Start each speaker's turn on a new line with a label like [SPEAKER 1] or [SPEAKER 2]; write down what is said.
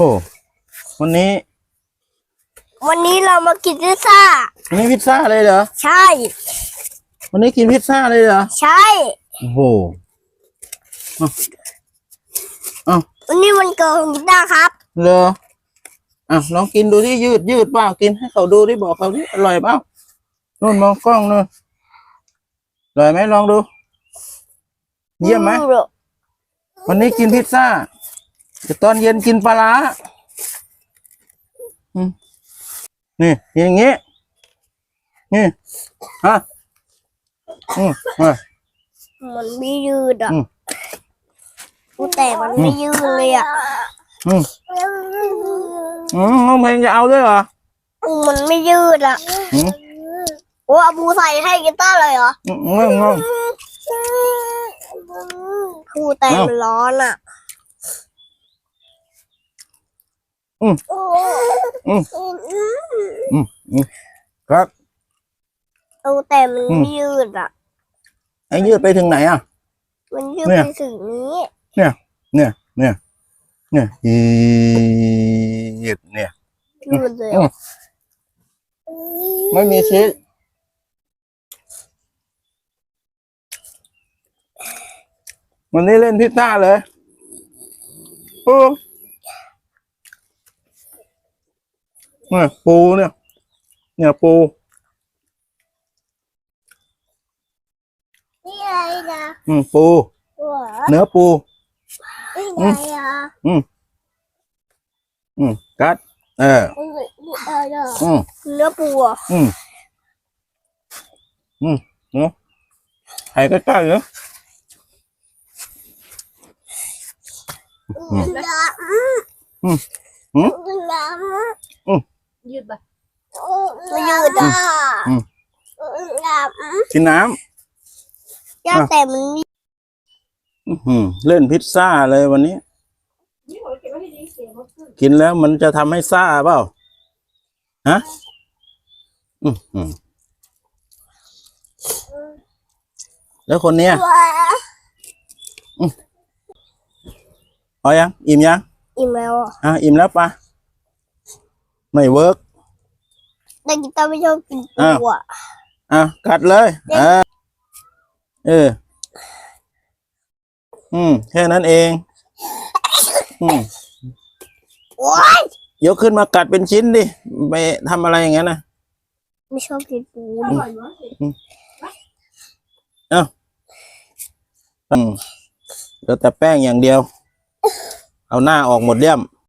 [SPEAKER 1] อ้วันนี้
[SPEAKER 2] วันนี้เรามากินพิซซ่า
[SPEAKER 1] วันนี้พิซซ่าเลยเหรอ
[SPEAKER 2] ใช่
[SPEAKER 1] วันนี้กินพิซซ่าเลยเหรอ
[SPEAKER 2] ใช่
[SPEAKER 1] โอ้โหเอาเอา
[SPEAKER 2] วันนี้มันเกิดของพิซซ่าครับ
[SPEAKER 1] เหรออะลองกินดูที่ยืดยืดเปล่ากินให้เขาดูที่บอกเขาที่อร่อยเปล่านู่นมองกล้องนู่นอร่อยไหมลองดู เยี่ยมไหมวันนี้กินพิซซ่า เดี๋ยวตอนเย็นกินปลาร้าอืมนี่อย่างงี้ นี่ฮะอืมมา
[SPEAKER 2] มันไม่ยืดอะ
[SPEAKER 1] อืม
[SPEAKER 2] กูแต่มันไม่ยืดเลยอะ
[SPEAKER 1] อืมอืมน้องเพลงจะเอาด้วยเหรอ
[SPEAKER 2] มันไม่ยืดอะ
[SPEAKER 1] อืม
[SPEAKER 2] โอ้อาบูใส่ให้กีตาร์เลยเหรอ
[SPEAKER 1] อืมงงงง
[SPEAKER 2] กูแต่มันร้อนอะ
[SPEAKER 1] อืมอืมอืมอืมครับ
[SPEAKER 2] กูแต่มันไม่ยืดอะ
[SPEAKER 1] ไอ้ยืดไปถึงไหนอะ
[SPEAKER 2] มันยืด
[SPEAKER 1] เนี่ย
[SPEAKER 2] ไปถึงนี้
[SPEAKER 1] เนี่ย เนี่ย เนี่ย เนี่ยยืดเนี่ย
[SPEAKER 2] ยืดเลย
[SPEAKER 1] อืมไม่มีชีสวันนี้เล่นพิซซ่าเลยโอ้เนี่ยปูเนี่ย เนี่ยปู
[SPEAKER 2] นี่อะไรนะ
[SPEAKER 1] อืมปู
[SPEAKER 2] หัว
[SPEAKER 1] เนื้อปู
[SPEAKER 2] นี่อะไรอะ
[SPEAKER 1] อืมอืมกัด เออ
[SPEAKER 2] นี่อะไรอะ
[SPEAKER 1] อืม
[SPEAKER 2] เนื้อปูอะ
[SPEAKER 1] อืมอืมเนาะไข่ใกล้ๆเนาะอืม
[SPEAKER 2] น้ำ
[SPEAKER 1] อืมอืม
[SPEAKER 2] น้
[SPEAKER 3] ยืดไป
[SPEAKER 2] ไม่ยืดอะ
[SPEAKER 1] อืม
[SPEAKER 2] น้
[SPEAKER 1] กินน้ำ
[SPEAKER 2] ย่าแต่มันมีำ
[SPEAKER 1] อื้อหือเล่นพิซซ่าเลยวันนี้
[SPEAKER 3] นี่ผมเก็บไว้ให้ดีเสียงมันขึ้น
[SPEAKER 1] กินแล้วมันจะทำให้ซ่าเปล่า ฮะ อือหือแล้วคนเนี้ย
[SPEAKER 2] ตัว
[SPEAKER 1] พอยัง อิ่มยัง
[SPEAKER 2] อิ่มแล้วอะ
[SPEAKER 1] อะอิ่มแล้วปะ ไม่เวิร์ก
[SPEAKER 2] แต่กีตาร์ไม่ชอบกิน
[SPEAKER 1] อ้าว
[SPEAKER 2] ปูอะ
[SPEAKER 1] อะกัดเลยเออเออ อืม แค่นั้นเอง อืม
[SPEAKER 2] โอ๊ย
[SPEAKER 1] ยกขึ้นมากัดเป็นชิ้นดิไปทำอะไรอย่างนั้นนะ
[SPEAKER 2] ไม่ชอบกินปู
[SPEAKER 3] อร่อยมาก
[SPEAKER 1] อืมเหลือแต่แป้งอย่างเดียว เอาหน้าออกหมดเลี่ยม